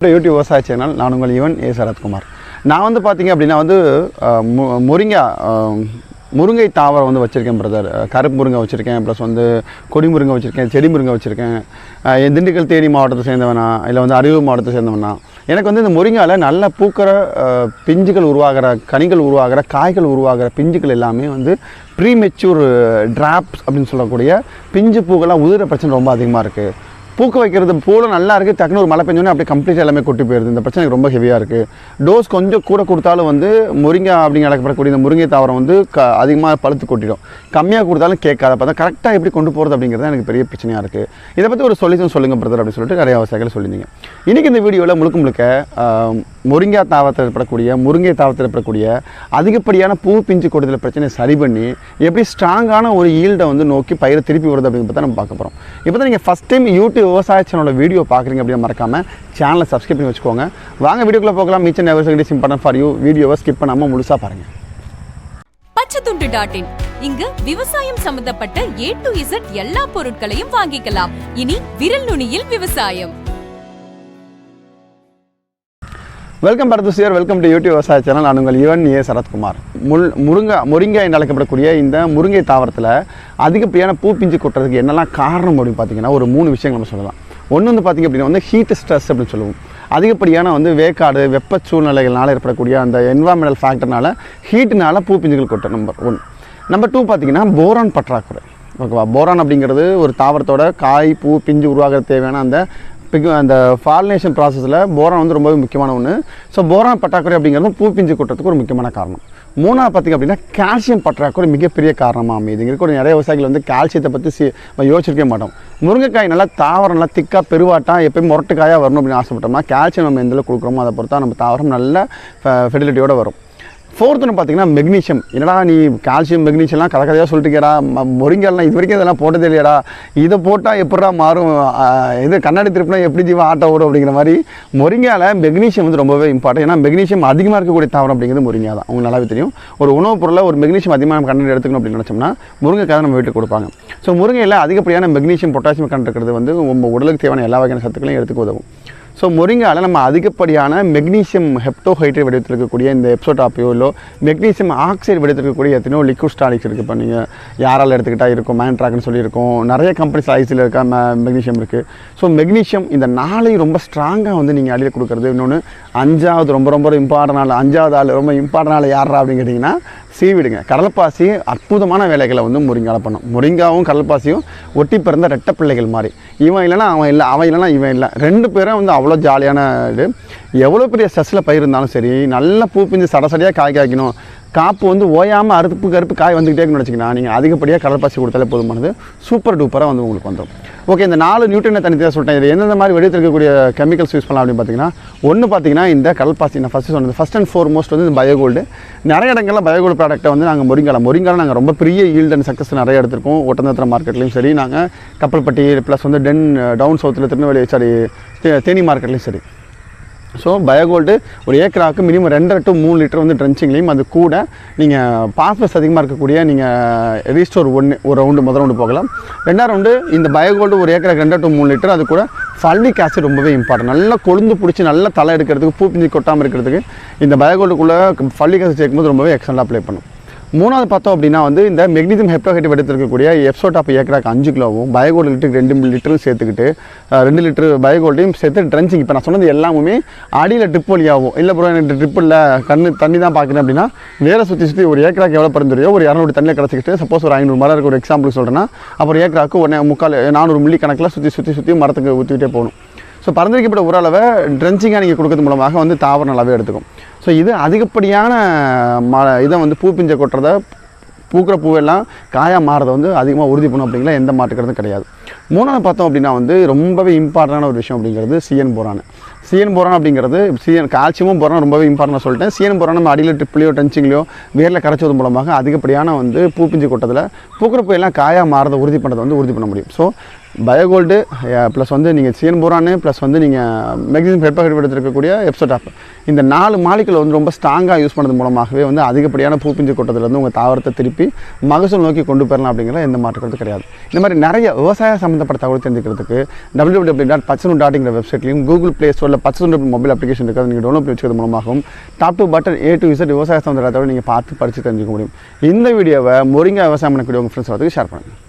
YouTube விவசாய channel நான் உங்கள் யுவன் ஏ. சரத்குமார். நான் வந்து பார்த்தீங்க அப்படின்னா வந்து மு- முருங்கை முருங்கை தாவரம் வந்து வச்சுருக்கேன் பிரதர் கருப்பு முருங்கை வச்சுருக்கேன் ப்ளஸ் வந்து கொடி முருங்கை வச்சுருக்கேன் செடி முருங்கை வச்சுருக்கேன். என் திண்டுக்கல் தேனி மாவட்டத்தை சேர்ந்தவனா இல்லை வந்து அரியலூர் மாவட்டத்தை சேர்ந்தவனா. எனக்கு வந்து இந்த முருங்கால நல்ல பூக்கிற பிஞ்சுகள் உருவாகிற கனிகள் உருவாகிற காய்கள் உருவாகிற பிஞ்சுகள் எல்லாமே வந்து ப்ரீ மெச்சூர் அப்படின்னு சொல்லக்கூடிய பிஞ்சு பூக்கெல்லாம் உதிர பிரச்சனை ரொம்ப அதிகமாக இருக்குது பூக்க வைக்கிறது பூல நல்லா இருக்குது டக்குனு ஒரு மழை பெஞ்சோன்னே அப்படியே கம்ப்ளீட் எல்லாமே கொட்டி போயிருது. இந்த பிரச்சனை ரொம்ப ஹெவியாக இருக்குது டோஸ் கொஞ்சம் கூட கொடுத்தாலும் வந்து முருங்கை அப்படிங்க அழைக்கப்படக்கூடிய இந்த முருங்கை தாவரம் வந்து க அதிகமாக பழுத்து கொட்டிடும். கம்மியாக கொடுத்தாலும் கேட்காத. பார்த்தா கரெக்டாக எப்படி கொண்டு போகிறது அப்படிங்கிறது எனக்கு பெரிய பிரச்சனையாக இருக்குது இதை பற்றி ஒரு சொல்யூஷன் சொல்லுங்கள் பிரதர் அப்படின்னு சொல்லிட்டு நிறைய விவசாயிகள் சொல்லியிருந்தீங்க. இன்றைக்கி இந்த வீடியோவில் முழுக்க முழுக்க முருங்கை தாவரத்தில் ஏற்படக்கூடிய முருங்கை தாவரத்தில் ஏற்படக்கூடிய அதிகப்படியான பூ பிஞ்சு கொடுதல் பிரச்சனையை சரி பண்ணி எப்படி ஸ்ட்ராங்கான ஒரு ஈல்டை வந்து நோக்கி பயிரை திருப்பி வருது அப்படின்னு பார்த்தா நம்ம பார்க்க போகிறோம் இப்போ தான் நீங்கள் ஃபஸ்ட் டைம் யூடியூப் விவசாய சேனலோட வீடியோ பார்க்குறீங்க அப்படின்னு மறக்காமல் சேனலை சப்ஸ்கிரைப் பண்ணி வச்சுக்கோங்க. வாங்க வீடியோக்குள்ளே போகலாம். Mission never is important for you வீடியோவை ஸ்கிப் பண்ணாமல் முழுசாக பாருங்கள் பச்சைத்துண்டு டாட் இன் இங்கு விவசாயம் சம்பந்தப்பட்ட ஏ டு இசட் எல்லா பொருட்களையும் வாங்கிக்கலாம். இனி விரல் நுனியில் விவசாயம். வெல்கம் பரது சியர் வெல்கம் டு யூடியூப் விவசாய சேனல் நான் உங்கள் யுவன் ஏ. சரத்குமார். முள் முருங்கை முருங்கை என்று அழைக்கப்படக்கூடிய இந்த முருங்கை தாவரத்தில் அதிகப்படியான பூ பிஞ்சு கொட்டுறதுக்கு என்னெல்லாம் காரணம் அப்படின்னு பார்த்தீங்கன்னா ஒரு மூணு விஷயங்கள் நம்ம சொல்லலாம். ஒன்று வந்து பார்த்திங்க அப்படின்னா வந்து ஹீட் ஸ்ட்ரெஸ் அப்படின்னு சொல்லுவோம். அதிகப்படியான வந்து வேக்காடு வெப்ப சூழ்நிலைகளால் ஏற்படக்கூடிய அந்த என்வாமெண்டல் ஃபேக்டர்னால ஹீட்டுனால் பூ பிஞ்சுகள் கொட்டும் நம்பர் ஒன் நம்பர் டூ பார்த்தீங்கன்னா போரான் பற்றாக்குறை. ஓகேவா? போரான் அப்படிங்கிறது ஒரு தாவரத்தோட காய் பூ பிஞ்சு உருவாக தேவையான அந்த பிக் அந்த ஃபாலினேஷன் ப்ராசஸில் போரான் வந்து ரொம்பவே முக்கியமான ஒன்று ஸோ போரான் பற்றாக்குறை அப்படிங்கிறது பூ பிஞ்சு கொட்டுறதுக்கு ஒரு முக்கியமான காரணம். மூணாவது பார்த்திங்க அப்படின்னா கால்சியம் பற்றாக்குறை மிகப்பெரிய காரணமாக அமையுது. இங்கே நிறைய விவசாயிகள் வந்து கால்சியத்தை பற்றி சி யோசிச்சிருக்கே மாட்டோம். முருங்கைக்காய் நல்லா தாவரம் நல்லா திக்காக பெருவாட்டாக எப்பயும் முரட்டுக்காயாக வரணும் அப்படின்னு ஆசைப்பட்டோம்னா கால்சியம் நம்ம எந்த கொடுக்குறோமோ அதை பொறுத்தா நம்ம தாவரம் நல்ல ஃபெர்டிலிட்டியோடு வரும். ஃபோர்த்துன்னு பார்த்தீங்கன்னா மெக்னீஷியம் என்னடா நீ கால்சியம் மெக்னீஷியம்லாம் கதை கதையாக சொல்லிட்டுக்கடா? முருங்கெல்லாம் இது வரைக்கும் இதெல்லாம் போட்டதே இல்லையாடா. இதை போட்டால் எப்படா மாறும்? இது கண்ணாடி திருப்பினா எப்படி ஜீவா ஆட்டை ஓடும் அப்படிங்கிற மாதிரி முருங்கால மெக்னீஷியம் வந்து ரொம்பவே இம்பார்ட்டன் ஏன்னா மெக்னீஷியம் அதிகமாக இருக்கக்கூடிய தாவரம் அப்படிங்கிறது முருங்கா தான். உங்களுக்கு நல்லாவே தெரியும். ஒரு உணவுப் பொருளை ஒரு மெக்னீஷியம் அதிகமாக நம்ம கண்ணாடி எடுத்துக்கணும் அப்படின்னு நினச்சோம்னா முருங்கைக்காக நம்ம வீட்டுக்கு கொடுப்பாங்க. ஸோ முருங்கையில் அதிகப்படியான மெக்னீஷியம் பொட்டாசியம் கண்டு இருக்கிறது வந்து உங்கள் உடலுக்கு தேவையான எல்லா வகையான சத்துக்களையும் எடுத்துக்க உதவும். ஸோ முருங்கால நம்ம அதிகப்படியான மெக்னீசியம் ஹெப்டோஹைட்ரேட் வடிவத்தில் இருக்கக்கூடிய இந்த எப்சோடாப்பியோ இல்லை மெக்னீசியம் ஆக்சைடு வடிவத்தில் இருக்கக்கூடிய எத்தனையோ லிக்விட் ஸ்டாலிக்ஸ் இருக்குது இப்போ நீங்கள் யாரால் எடுத்துக்கிட்டால் இருக்கும் மேன்ட்ராக்னு சொல்லியிருக்கோம். நிறைய கம்பெனிஸ் ஐசியில் இருக்க மெக்னீஷியம் இருக்குது ஸோ மெக்னீஷியம் இந்த நாளையும் ரொம்ப ஸ்ட்ராங்காக வந்து நீங்கள் அடியில் கொடுக்குறது. இன்னொன்று அஞ்சாவது ரொம்ப ரொம்ப இம்பார்ட்டன் ஆள் அஞ்சாவது ஆள் ரொம்ப இம்பார்ட்டன் ஆள் யாரா அப்படின்னு கேட்டிங்கன்னா சீவிடுங்க. கடல்பாசி அற்புதமான வேலைகளை வந்து முருங்கால பண்ணும். முருங்காவும் கடல்பாசியும் ஒட்டி பிறந்த ரெட்ட பிள்ளைகள் மாதிரி. இவன் இல்லைன்னா அவன் இல்லை அவன் இல்லைனா இவன் இல்லை. ரெண்டு பேரும் வந்து அவ்வளோ ஜாலியான இது. எவ்வளோ பெரிய ஸ்ட்ரெஸ்ஸில் பயிர் இருந்தாலும் சரி நல்லா பூ பிஞ்சு சடசடியாக காய் காய்க்கணும். காப்பு வந்து ஓயாமல் அறுப்பு கருப்பு காய் வந்துக்கிட்டே இருக்குன்னு நீங்கள் அதிகப்படியாக கடல்பாசி கொடுத்தாலே போதுமானது. சூப்பர் டூப்பராக வந்து உங்களுக்கு வந்துடும் ஓகே இந்த நாலு நியூட்ரியனை தனித்தனியாக சொல்லிட்டேன். இது எந்தெந்த மாதிரி வெளியே இருக்கக்கூடிய கெமிக்கல்ஸ் யூஸ் பண்ணலாம் அப்படின்னு பார்த்தீங்கன்னா ஒன்று பார்த்தீங்கன்னா இந்த கடல்பாசி நான் ஃபஸ்ட்டு சொன்னது. ஃபஸ்ட் அண்ட் ஃபோர்மோஸ்ட் வந்து இந்த பயோகோல்டு நிறைய இடங்களில் பயோகோல்டு ப்ராடக்ட்டை வந்து நாங்கள் முருங்காலம் முருங்காலம் நாங்கள் ரொம்ப பெரிய ஈல்டு அண்ட் சக்ஸஸ் நிறைய எடுத்திருக்கோம். ஒட்டந்தத்திர மார்க்கெட்லையும் சரி நாங்கள் கப்பல்பட்டி ப்ளஸ் வந்து டென் டவுன் சவுத்தில் திருநெல்வேலி சாரி தேனி மார்க்கெட்லையும் சரி. ஸோ பயோகோல்டு ஒரு ஏக்கராவுக்கு மினிமம் ரெண்டரை டு மூணு லிட்டர் வந்து ட்ரென்ச்சிங்லேயும் அது கூட நீங்கள் பாஸ்பஸ் அதிகமாக இருக்கக்கூடிய நீங்கள் ரீஸ்டோர் ஒன்று ஒரு ரவுண்டு முதல் ரவுண்டு போகலாம். ரெண்டாவது ரவுண்டு இந்த பயோகோல்டு ஒரு ஏக்கராக்கு ரெண்டரை டு மூணு லிட்டர் அது கூட ஃபல்லிக் ஆசிட் ரொம்பவே இம்பார்ட்டன்ட் நல்லா கொழுந்து பிடிச்சி நல்லா தலை எடுக்கிறதுக்கு பூ பிஞ்சு கொட்டாமல் இருக்கிறதுக்கு இந்த பயோகோல்டுக்குள்ளே ஃபல்லிக் ஆசிட் சேர்க்கும்போது ரொம்பவே எக்ஸலண்டாக அப்ளை பண்ணும். மூணாவது பார்த்தோம் அப்படின்னா வந்து இந்த மெக்னீசியம் ஹெப்டோஹைட் எடுத்திருக்கக்கூடிய எப்சோடாப் ஏக்கராக்கு அஞ்சு கிலோவும் பயோகோல்டு லிட்டருக்கு ரெண்டு லிட்டரும் சேர்த்துக்கிட்டு ரெண்டு லிட்டர் பயோகோல்டையும் சேர்த்து ட்ரென்ச்சிங் இப்போ நான் சொன்னது எல்லாமே அடியில் ட்ரிப் வழியாகும். இல்லை ப்ரோ எனக்கு ட்ரிப் இல்லை கண்ணு தண்ணி தான் பார்க்குறேன் அப்படின்னா வேலை சுற்றி சுற்றி ஒரு ஏக்கராக்கு எவ்வளோ பரிந்துரையோ ஒரு இரநூறு தண்ணியில் கிடச்சிக்கிட்டு சப்போஸ் ஒரு ஐநூறு மரம் இருக்க ஒரு எக்ஸாம்பிள் சொல்கிறேன்னா அப்புறம் ஏக்கராக்கு ஒன்றே முக்கால் நானூறு மில்லி கணக்கில் சுற்றி சுற்றி சுற்றி மரத்துக்கு ஊற்றிக்கிட்டே போகணும். ஸோ பரிந்துரைக்கப்பட்ட ஒரு அளவை ட்ரென்ச்சிங்காக நீங்கள் கொடுக்கறது மூலமாக வந்து தாவரம் நல்லாவே எடுத்துக்கும். ஸோ இது அதிகப்படியான ம இதை வந்து பூ பிஞ்சை கொட்டுறத பூக்கிற பூவெல்லாம் காயாக மாறதை வந்து அதிகமாக உறுதி பண்ணும் அப்படிங்கிற எந்த மாட்டுக்கிறதும் கிடையாது. மூணாவது பார்த்தோம் அப்படின்னா வந்து ரொம்பவே இம்பார்ட்டண்டான ஒரு விஷயம் அப்படிங்கிறது சிஎன் போரான் சிஎன் போரான் அப்படிங்கிறது சிஎன் கால்சியமும் போரான் ரொம்பவே இம்பார்ட்டன் சொல்லிட்டேன். சிஎன் போரான் நம்ம அடியில் ட்ரிப்லையோ டென்ச்சிங்லையோ வேரில் கரைச்சது மூலமாக அதிகப்படியான வந்து பூ பிஞ்சு கொட்டத்தில் பூக்கிற பூ எல்லாம் காயாக மாறதை உறுதி பண்ணுறதை வந்து உறுதி பண்ண முடியும். ஸோ பயோகோல்டு ப்ளஸ் வந்து நீங்கள் சிஎன் போரானு ப்ளஸ் வந்து நீங்கள் மெக்னீசியம் பெப்பர் எடுத்திருக்கக்கூடிய எப்சோடாப் இந்த நாலு மாலிகள் வந்து ரொம்ப ஸ்ட்ராங்காக யூஸ் பண்ணது மூலமாகவே வந்து அதிகப்படியான பூ பிஞ்சு கொட்டதுலேருந்து உங்கள் தாவரத்தை திருப்பி மகசூல் நோக்கி கொண்டு போயிடலாம் அப்படிங்கிற எந்த மாற்றுக்கிறது கிடையாது. இந்த மாதிரி நிறைய விவசாய சம்மந்தப்பட்ட தகவல் தெரிஞ்சுக்கிறதுக்கு டபிள்யூ டபிள்யூ டாட் பச்சனு டாட்ங்கிற வெப்சைட்லையும் கூகுள் ப்ளே ஸ்டோரில் பச்சனு மொபைல் அப்ளிகேஷன் இருக்கிறது நீங்கள் டவுன்லோட் பண்ணி வச்சுக்கிறது மூலமாகவும் top to bottom A to Z விவசாய சம்மந்தப்பட்ட தகவல் நீங்கள் பார்த்து படித்து தெரிஞ்சுக்க முடியும். இந்த வீடியோவை முருங்கை விவசாயம் பண்ணக்கூடிய உங்கள் ஃப்ரெண்ட்ஸ் வரதுக்கு ஷேர் பண்ணுங்கள்